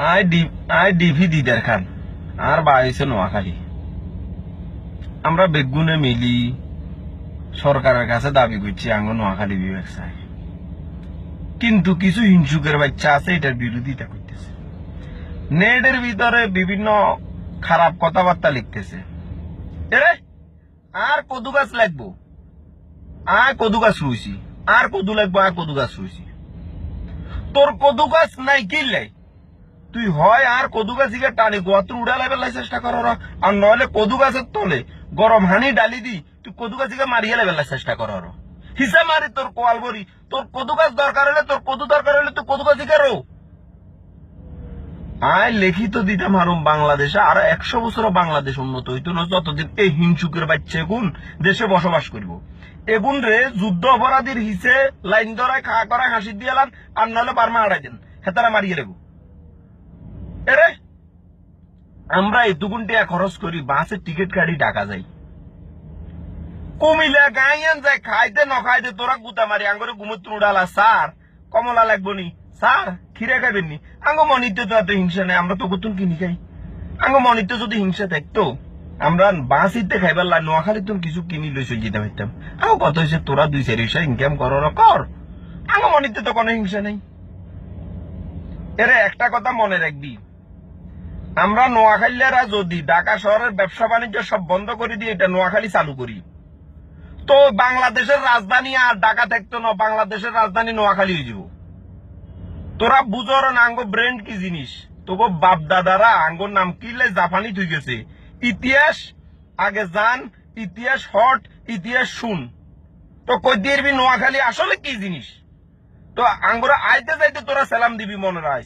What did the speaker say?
I D, আই ডিভি দিদার খান। আর বাইছে নোয়াখালী। আমরা বেগুনে মিলি, সরকারের কাছে দাবি করছি, আঙ্গ নোয়াখালী কিন্তু কিছু হিংসুকের বাচ্চা আছে, এটার বিরোধিতা করতেছে। নেটের ভিতরে বিভিন্ন খারাপ কথাবার্তা লিখতেছে। এরে, আর কদু গাছ লাগবো? আর কদু গাছ রুইছি। আর কদু লাগবো আর কদু গাছ রুইছি। তোর কদু গাছ নাই কিনলে তুই হয় আর কদু গাছ ইকে টানি, গোয়াত্র উড়া লেবেলাই চেষ্টা কর আর নইলে কদু গাছের তলে গরম হানি ডালি দি, তুই কদু গাছ ইকে মারিয়ে লেবেলাই চেষ্টা কর। হিসা মারি তোর কোয়াল বরি তোর কদু গাছ দরকার হলে, তোর কদু দরকার হলে তুই কদু গাছ রো। আয় লিখিত দিতাম হারুম বাংলাদেশে, আর একশো বছর বাংলাদেশ উন্নত হইতো না, যতদিন এই হিংসুকের বাচ্চা এগুন দেশে বসবাস করব। এগুন রে, যুদ্ধ অপরাধীর হিসে লাইন ধরায়, খা করায়, হাসি দিয়ে এলাম আর নাহলে বার্মা আড়াই দেন, হেতারা মারিয়ে রেগো। এরে আমরা এতগুন টাকা খরচ করি বাসের টিকিট কাটি টাকা যাই। কুমিল্লা গাইয়ান যায়, খাইতে ন খাইতে তোরা গুতা মারি, আঙ্গরে গুমত উড়ালা, স্যার। কমলা লাগবো নি। স্যার খিরে খাবেন নি? আঙ্গ মনিতে তো এত হিংসা নেই, আমরা তো কতুন কিনি খাই। আঙ্গ মনিতে যদি হিংসা থাকতো, আমরা বাঁশিতে খাইবার লাই নোয়াখালী তুমি কিছু কিনি লই চলে যেতে পারতাম আঙ্গ কত হয়েছে তোরা দুই চারি পয়সা ইনকাম করো কর। আঙ্গ মনিতে তো কোনো হিংসা নেই। এরে, একটা কথা মনে রাখবি। আমরা নোয়াখালীরা যদি ঢাকা শহরের ব্যবসা বাণিজ্য সব বন্ধ করে দিয়ে এটা নোয়াখালী চালু করি, তো বাংলাদেশের রাজধানী আর ঢাকা থাকতো না, বাংলাদেশের রাজধানী নোয়াখালী হয়ে যাব। তোরা বুঝর আঙ্গ ব্রেন্ড কি জিনিস? তোকে বাপ দাদারা আঙ্গর নাম কিলে জাপানি তুই গেছে? ইতিহাস, আগে জান, ইতিহাস হট, ইতিহাস শুন। তো কই দিবি নোয়াখালী? আসলে কি জিনিস? তো আঙ্গুরা আইতে যাইতে তোরা সালাম দিবি মনে রাখ